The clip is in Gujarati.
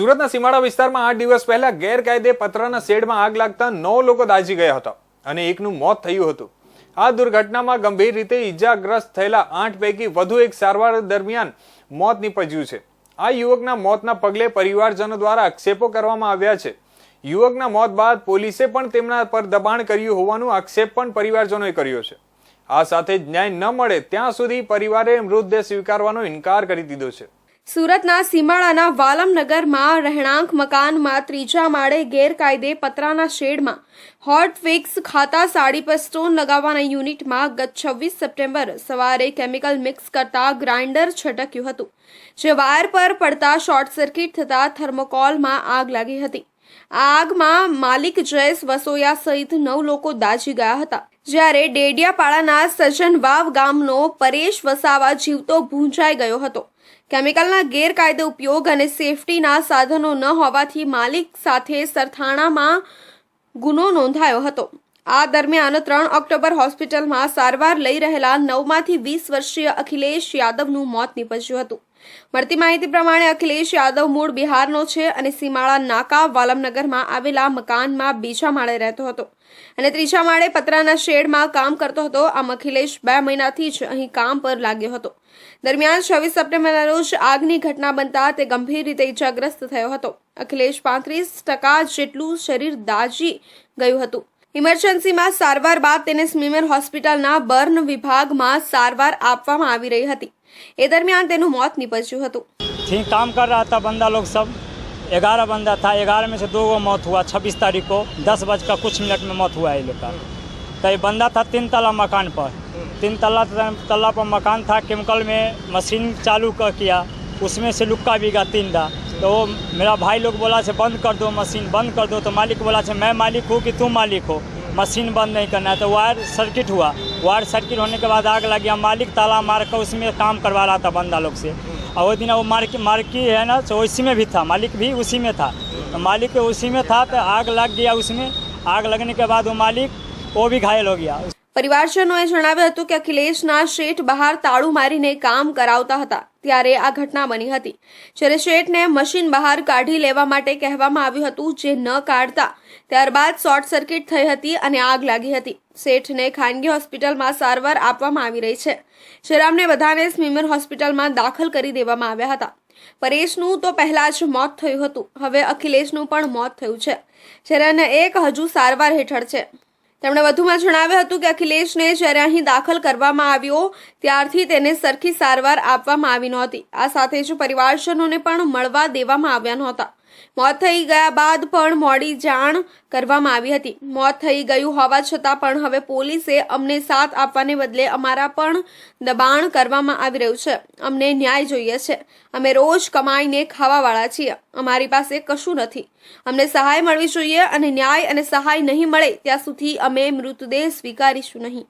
સુરતના સીમાડા વિસ્તારમાં આઠ દિવસ પહેલા ગેરકાયદે પતરાના શેડમાં આગ લાગતા નવ લોકો દાઝી ગયા હતા અને એકનું મોત થયું હતું. આ દુર્ઘટનામાં ગંભીર રીતે ઈજાગ્રસ્ત થયેલા આઠ પૈકી વધુ એક સારવાર દરમિયાન મોત નીપજ્યું છે. આ યુવકના મોતના પગલે પરિવારજનો દ્વારા આક્ષેપો કરવામાં આવ્યા છે. યુવકના મોત બાદ પોલીસે પણ તેમના પર દબાણ કર્યું હોવાનું આક્ષેપ પણ પરિવારજનોએ કર્યો છે. આ સાથે જ ન્યાય ન મળે ત્યાં સુધી પરિવારે મૃતદેહ સ્વીકારવાનો ઇનકાર કરી દીધો છે. સુરતના સીમાડાના વાલમનગરમાં રહેણાંક મકાનમાં ત્રીજા માળે ગેરકાયદે પતરાના શેડમાં હોટ ફિક્સ ખાતા, સાડી પર સ્ટોન લગાવવાના યુનિટમાં ગત છવ્વીસ સપ્ટેમ્બર સવારે કેમિકલ મિક્સ કરતા ગ્રાઇન્ડર છટક્યું હતું. જે વાયર પર પડતા શોર્ટ સર્કિટ થતાં થર્મોકોલમાં આગ લાગી હતી. આ આગમાં માલિક જયેશ વસોયા સહિત નવ લોકો દાઝી ગયા હતા. જ્યારે ડેડિયાપાડાના સજન વાવ ગામનો પરેશ વસાવા જીવતો ભૂંજાઈ ગયો હતો. કેમિકલના ગેરકાયદે ઉપયોગ અને સેફટીના સાધનો ન હોવાથી માલિક સાથે સરથાણામાં ગુનો નોંધાયો હતો. આ દરમિયાન ત્રણ ઓક્ટોબર હોસ્પિટલમાં સારવાર લઈ રહેલા નવમાંથી વીસ વર્ષીય અખિલેશ યાદવનું મોત નીપજ્યું હતું. મળતી માહિતી પ્રમાણે અખિલેશ યાદવ મૂળ બિહારનો છે અને સીમાળા નાકા વાલમનગરમાં આવેલા મકાનમાં બીજા માળે રહેતો હતો. અને ત્રીજા માળે પતરાના શેડમાં કામ કરતો હતો. આમ અખિલેશ બે મહિનાથી જ અહીં કામ પર લાગ્યો હતો. દરમિયાન છવ્વીસ સપ્ટેમ્બરના રોજ આગની ઘટના બનતા તે ગંભીર રીતે ઇજાગ્રસ્ત થયો હતો. અખિલેશ પાંત્રીસ ટકા જેટલું શરીર દાઝી ગયું હતું. ઇમરજન્સીમાં સારવાર બાદ તેને સ્મીમેર હોસ્પિટલના બર્ન વિભાગમાં સારવાર આપવામાં આવી રહી હતી એ દરમિયાન તેનું મોત નીપજ્યું હતું थी काम कर रहा था बंदा लोग सब ग्यारह बंदा था ग्यारह में से दो गो मौत हुआ छब्बीस तारीख को दस बज का कुछ मिनट में मौत हुआ ये लोग का तो ये बंदा था तीन तला मकान पर तीन तला तला पर मकान था केमिकल में मशीन चालू कर किया उसमें से लुक्का भी गया तीन दा तो वो मेरा भाई लोग बोला से बंद कर दो मशीन बंद कर दो तो मालिक बोला से मैं मालिक हूँ कि तुम मालिक हो मशीन बंद नहीं करना है तो वायर सर्किट हुआ वायर सर्किट होने के बाद आग लग गया मालिक ताला मार कर उसमें काम करवा रहा था बंदा लोग से और वो दिन वो मार्की मार्की है ना तो उसी में भी था मालिक भी उसी में था तो मालिक के उसी में था तो आग लग गया उसमें आग लगने के बाद वो मालिक वो भी घायल हो गया પરિવારજનોએ જણાવ્યું હતું કે અખિલેશના શેઠ બહાર તાળું મારીને કામ કરાવતા હતા ત્યારે આ ઘટના બની હતી. જ્યારે શેઠને મશીન બહાર કાઢી લેવા માટે કહેવામાં આવ્યું હતું જે ન કાઢતા, ત્યારબાદ શોર્ટ સર્કિટ થઈ હતી અને આગ લાગી હતી. શેઠને ખાનગી હોસ્પિટલમાં સારવાર આપવામાં આવી રહી છે. જ્યારે બધાને સ્મીમર હોસ્પિટલમાં દાખલ કરી દેવામાં આવ્યા હતા. પરેશનું તો પહેલાં જ મોત થયું હતું. હવે અખિલેશનું પણ મોત થયું છે. જ્યારે એક હજુ સારવાર હેઠળ છે. તેમણે વધુમાં જણાવ્યું હતું કે અખિલેશને જ્યારે અહીં દાખલ કરવામાં આવ્યો, ત્યારથી તેને સરખી સારવાર આપવામાં આવી નહોતી. આ સાથે જ પરિવારજનોને પણ મળવા દેવામાં આવ્યા નહોતા. મોત થઈ ગયા બાદ પણ મોડી જાણ કરવામાં આવી હતી. મોત થઈ ગયું હોવા છતાં પણ હવે પોલીસે અમને સાથ આપવાને બદલે અમારા પણ દબાણ કરવામાં આવી રહ્યું છે. અમને ન્યાય જોઈએ છે. અમે રોજ કમાઈને ખાવાવાળા છીએ. અમારી પાસે કશું નથી. અમને સહાય મળવી જોઈએ અને ન્યાય અને સહાય નહીં મળે ત્યાં સુધી અમે મૃતદેહ સ્વીકારીશું નહીં.